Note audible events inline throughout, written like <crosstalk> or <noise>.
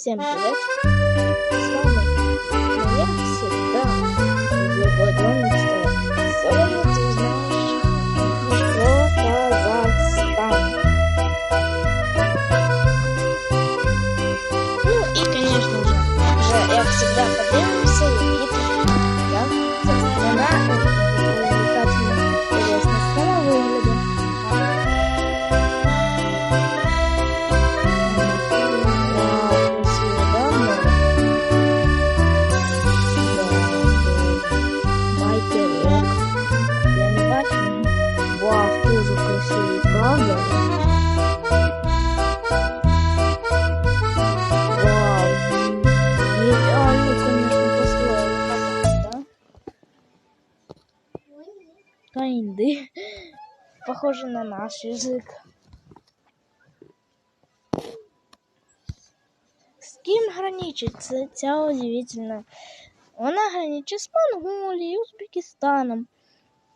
Всем привет! С вами, я всегда, влюбленный Каинды. <laughs> Похоже на наш язык. С кем граничит ця удивительно? Вона граничить з Монголією, Узбекистаном,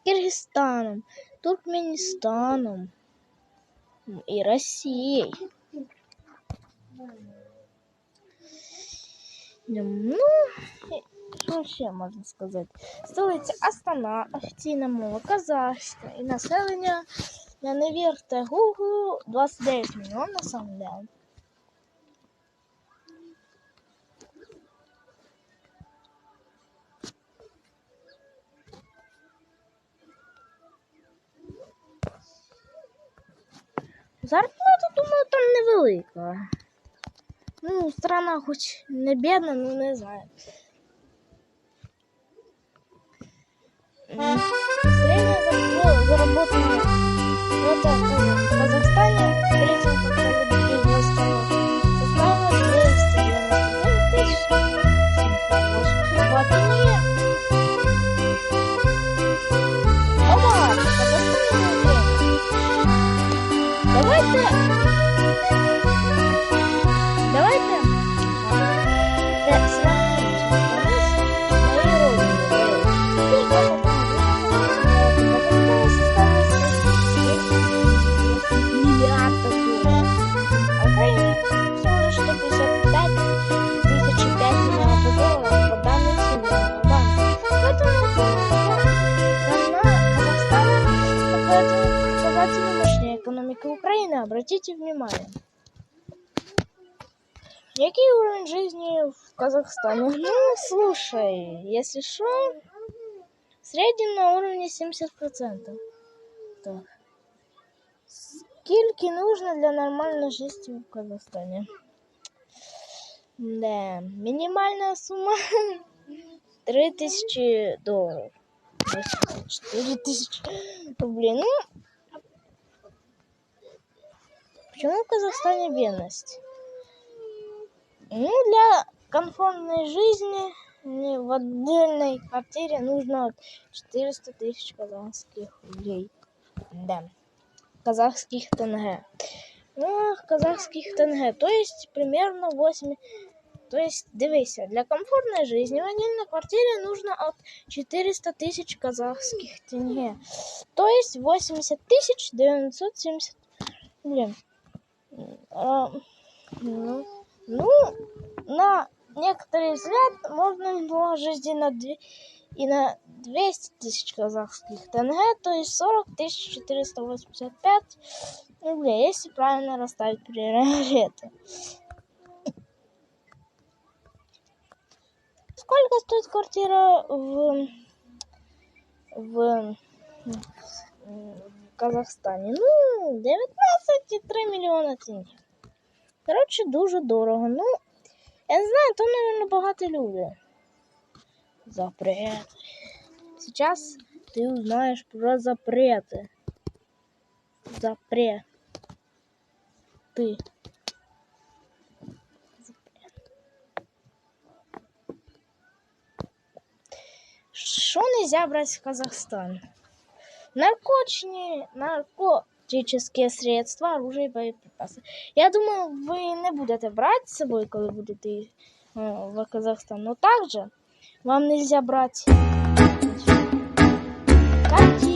Киргизстаном, Туркменістаном м, і Росією. Ну, що ще можна сказати? Столиця Астана, офіційна мова казахська і населення, я не вірте Google, 29 мільйонів на самом деле. Зарплата, думаю, там невелика. Ну, страна хоч не бідна, ну не знаю. Зарплата плата в Казахстане в третьем Обратите внимание. Який уровень жизни в Казахстане? Ну, слушай, если что, в среднем на уровне 70%. Так. Скільки нужно для нормальной жизни в Казахстане? Да, минимальная сумма <laughs> 3000 долларов. 4000 рублей. Ну, почему в Казахстане бедность? Ну, для комфортной жизни в отдельной квартире нужно вот 400 тысяч казахских рублей. Да, казахских тенге. Ну, казахских тенге, то есть примерно 8... То есть, дивися, для комфортной жизни в отдельной квартире нужно от 400 тысяч казахских тенге. То есть 80 тысяч 970 рублей. А, ну, ну, на некоторый взгляд можно наложить и на, две, и на 200 тысяч казахских тенге, то есть 40 тысяч 485 рублей, если правильно расставить приоритеты. Сколько стоит квартира в, в, в Казахстані? Ну, 19,3 мільйона тенге. Коротше, дуже дорого. Ну, я не знаю, там, наверное, багаті люди. Запрет. Сейчас ты узнаешь про запреты. Запрет. Ты. Что нельзя брать в Казахстан? Наркотичные, наркотические средства, оружие и боеприпасы. Я думаю, вы не будете брать с собой, коли будете э, в Казахстан. Но также вам нельзя брать картины,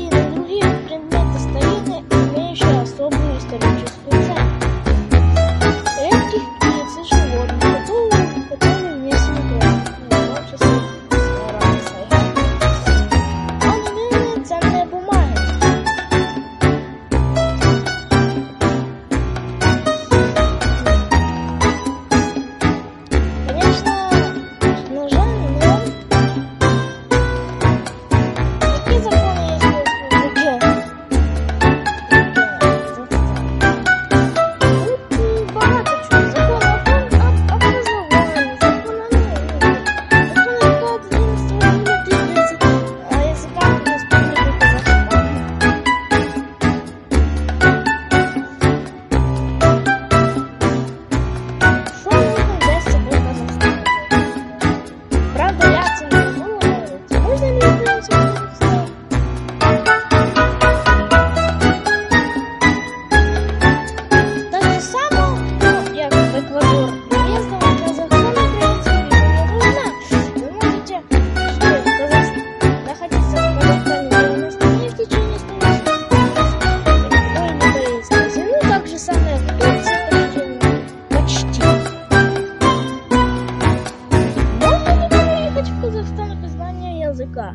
языка.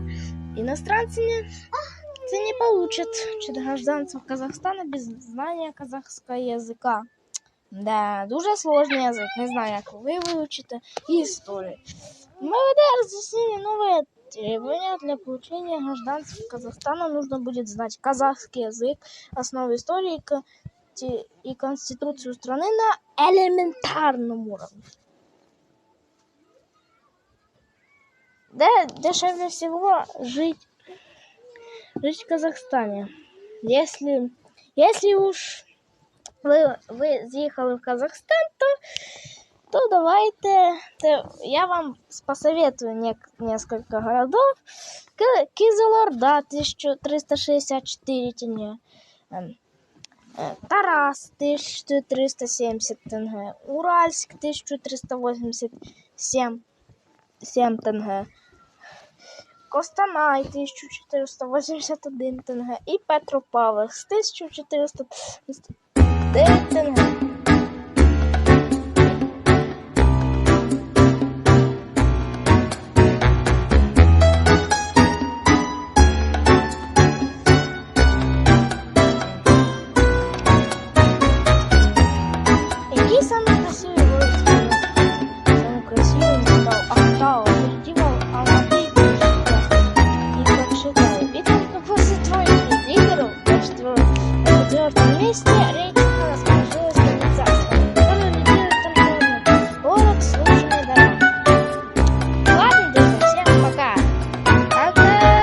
Иностранцы не, ты не получат гражданство Казахстана без знания казахского языка. Да, дуже сложный язык. не знаю, як ви вивчите, историю. Мы МВД разъяснили новое требования для получения гражданства Казахстана. Нужно будет знать казахский язык, основы истории и Конституцию страны на элементарном уровне. Да, дешевле всего жить, жить в Казахстане. Если, если уж ви, ви з'їхали в Казахстан, то, то давайте. то я вам посоветую нек- несколько городов. К- Кизылорда 1364 тенге. Эм, э, Тарас 1370 тенге. Уральск 1387 7 тенге. Костанай 1481 тенге і Петропавловськ 1400 тенге.